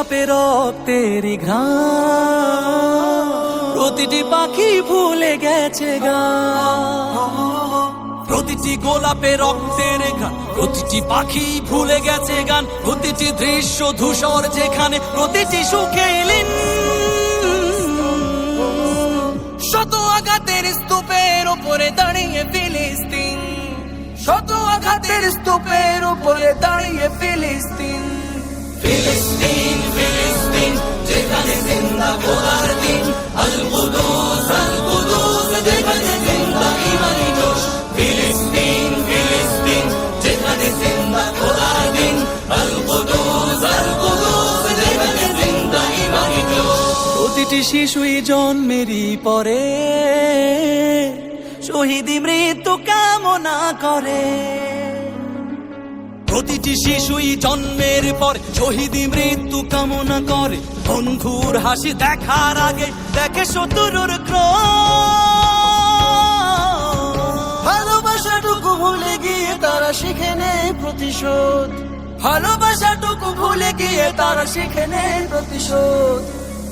গোলাপে রক্তের ঘ্রাণ। প্রতিটি পাখি ভুলে গেছে গা। প্রতিটি গোলাপে রক্তের গান প্রতিটি পাখি ভুলে গেছে গান। প্রতিটি দৃশ্য ধূসর যেখানে প্রতিটি সুখে এলেন শত আঘাতের স্তূপের উপরে দাঁড়িয়ে ফিলিস্তিন। শত আঘাতের স্তূপের উপরে দাঁড়িয়ে ফিলিস্তিন। প্রতিটি শিশুই জন্মেরই পরে। শহীদি মৃত্যু কামনা করে। প্রতিটি শিশুই জন্মের পর শহীদি মৃত্যু কামনা করে। বন্ধুর হাসি দেখার আগে দেখে শত্রুর ভালোবাসাটুকু ভুলে গিয়ে তারা শিখে নেয় প্রতিশোধ। ভালোবাসাটুকু ভুলে গিয়ে তারা শিখে নেয় প্রতিশোধ।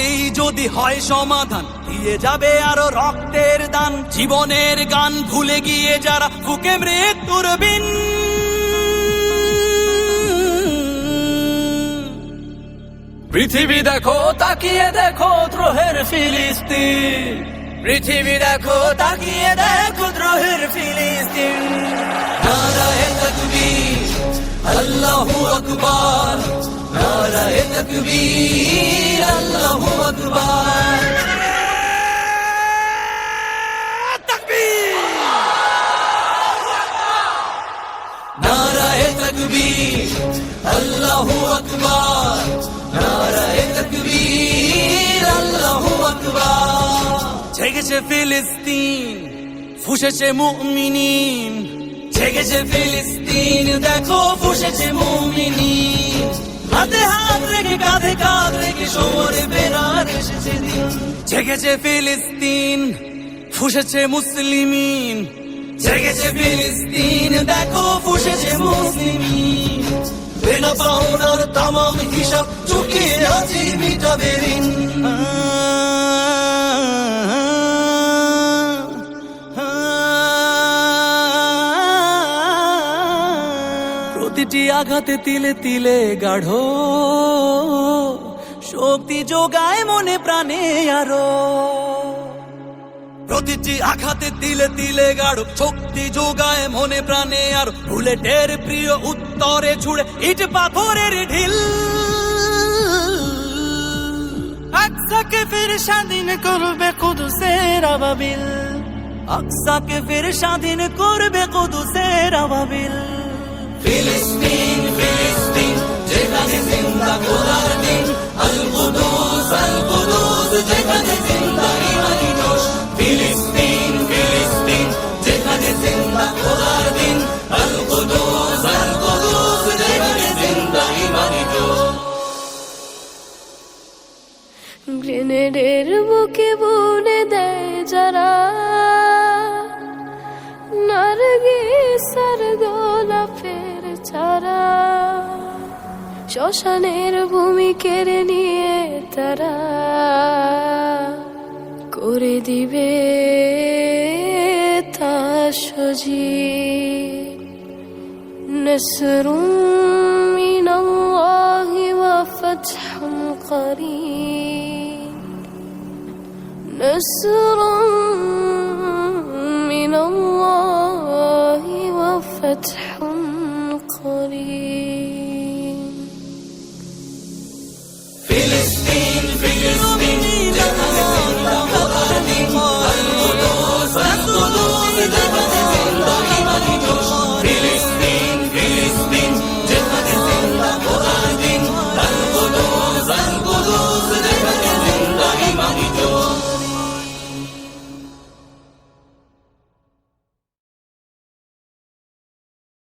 রক্তেই যদি হয় সমাধান, দিয়ে যাবে আরও রক্তের দান। জীবনের গান ভুলে গিয়ে যারা বুকে মৃত্যুর বিন। পৃথিবী দেখো, তাকিয়ে দেখো দ্রোহের ফিলিস্তিন। পৃথিবী দেখো, তাকিয়ে দেখো দ্রোহের ফিলিস্তিন। নারায়ে তাকবীর, আল্লাহু আকবার। নারায়ে তাকবীর আল্লাহু আকবার নারায়ে তাকবীর আল্লাহু আকবার নারায়ে তাকবীর আল্লাহু আকবার জেগেছে ফিলিস্তিন, ফুসেছে মুমিনিন। জেগেছে ফিলিস্তিন, দেখো ফুসেছে মুমিনিন। হাতে হাত রেখে, কাঁধে কাঁধ রেখে সমরে বেরার এসেছে দিন। জেগেছে ফিলিস্তিন, ফুসেছে মুসলিমিন। জেগেছে ফিলিস্তিন, দেখো ফুসেছে মুসলিমিন। বেনা পাওনার তামাম হিসাব চুকিয়ে আজি মিটাবে প্রতিটি আঘাতে তিলে তিলে গাঢ়। শক্তি যোগায় মনে প্রাণে আরও। প্রতিটি আঘাতে তিলে তিলে গাঢ়। শক্তি যোগায় মনে প্রাণে আর। বুলেটের প্রিয় উত্তরে ছুড়ে ইট পাথরের ঢিল। আকসাকে ফের স্বাধীন করবে কুদুসের আবাবিল। আকসাকে ফের স্বাধীন করবে কুদুসের আবাবিল। ফিলিস্তিন ফিলিস্তিন যেখানে জিন্দা গোলার দিন আল কুদুস আল কুদুস যেখানে জিন্দা ইমানি জোশ ফিলিস্তিন ফিলিস্তিন যেখানে জিন্দা গোলার দিন গ্রেনেডের বুকে বুনে দেয় যারা নার্গিসার গোলাপের চারা শ্মশানের ভূমি কেড়ে নিয়ে তারা করে দিবে তা সজি نصر من الله وفتح قريب نصر من الله وفتح